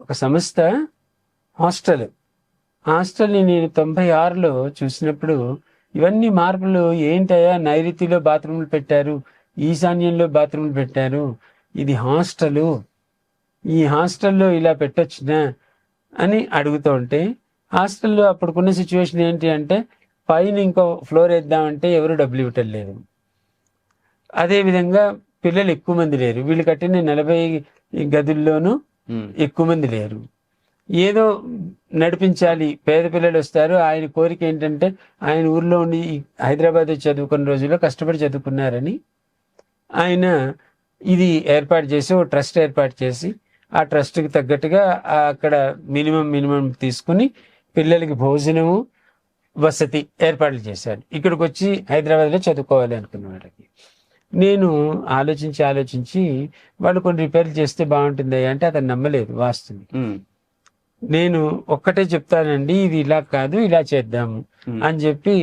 ఒక సంస్థ హాస్టల్. హాస్టల్ని నేను తొంభై ఆరులో చూసినప్పుడు ఇవన్నీ మార్పులు ఏంటయ్యా? నైరుతిలో బాత్రూములు పెట్టారు ఈశాన్యంలో బాత్రూములు పెట్టారు. ఇది హాస్టలు. ఈ హాస్టల్లో ఇలా పెట్టొచ్చునా? అని అడుగుతూ ఉంటే హాస్టల్లో అప్పుడుకున్న సిచ్యువేషన్ ఏంటి అంటే పైన ఇంకో ఫ్లోర్ వేద్దామంటే ఎవరు డబ్బులు ఇవ్వటం లేదు. అదేవిధంగా పిల్లలు ఎక్కువ మంది లేరు. వీళ్ళు కట్టిన నలభై గదుల్లోనూ Hmm. ఎక్కువ మంది లేరు. ఏదో నడిపించాలి పేద పిల్లలు వస్తారు ఆయన కోరిక ఏంటంటే ఆయన ఊర్లో ఉండి హైదరాబాద్ చదువుకున్న రోజుల్లో కష్టపడి చదువుకున్నారని ఆయన ఇది ఏర్పాటు చేసి ఓ ట్రస్ట్ ఏర్పాటు చేసి ఆ ట్రస్ట్కి తగ్గట్టుగా అక్కడ మినిమం మినిమం తీసుకుని పిల్లలకి భోజనము వసతి ఏర్పాట్లు చేశాడు ఇక్కడికి వచ్చి హైదరాబాద్లో చదువుకోవాలి అనుకున్న వాళ్ళకి. నేను ఆలోచించి ఆలోచించి వాళ్ళు కొన్ని రిపేర్లు చేస్తే బాగుంటుంది అంటే అతను నమ్మలేదు వాస్తుని. నేను ఒక్కటే చెప్తానండి ఇది ఇలా కాదు ఇలా చేద్దాము. అని చెప్పి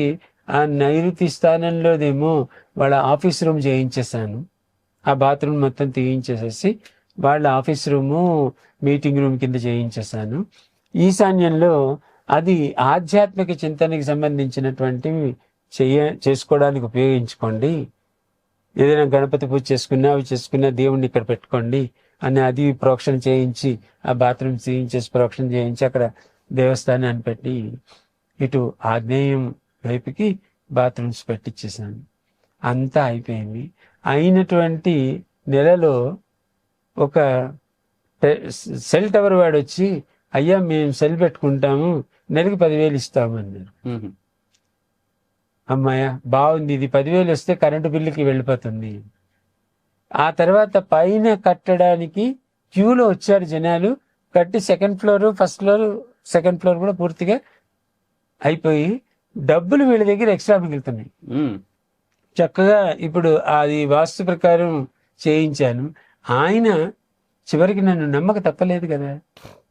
ఆ నైరుతి స్థానంలోదేమో వాళ్ళ ఆఫీస్ రూమ్ చేయించేసాను ఆ బాత్రూమ్ మొత్తం తీయించేసేసి వాళ్ళ ఆఫీస్ రూము మీటింగ్ రూమ్ కింద చేయించేసాను ఈశాన్యంలో అది ఆధ్యాత్మిక చింతనకి సంబంధించినటువంటివి చెయ్య చేసుకోవడానికి ఉపయోగించుకోండి ఏదైనా గణపతి పూజ చేసుకున్నా అవి చేసుకున్నా దేవుణ్ణి ఇక్కడ పెట్టుకోండి అని అది ప్రోక్షణ చేయించి ఆ బాత్రూమ్ చేయించేసి ప్రోక్షణ చేయించి అక్కడ దేవస్థానాన్ని పెట్టి ఇటు ఆగ్నేయం వైపుకి బాత్రూమ్స్ పెట్టించేసాను అంతా అయిపోయింది. అయినటువంటి నెలలో ఒక సెల్ టవర్ వాడు వచ్చి అయ్యా మేము సెల్ పెట్టుకుంటాము నెలకి పదివేలు ఇస్తాము అన్నారు. అమ్మాయ బాగుంది. ఇది పదివేలు వస్తే కరెంటు బిల్లుకి వెళ్ళిపోతుంది. ఆ తర్వాత పైన కట్టడానికి క్యూలో వచ్చారు జనాలు. కట్టి second floor first floor second floor కూడా పూర్తిగా అయిపోయి డబ్బులు వీళ్ళ దగ్గర ఎక్స్ట్రా మిగులుతున్నాయి. చక్కగా ఇప్పుడు అది వాస్తు ప్రకారం చేయించాను. ఆయన చివరికి నన్ను నమ్మక తప్పలేదు కదా.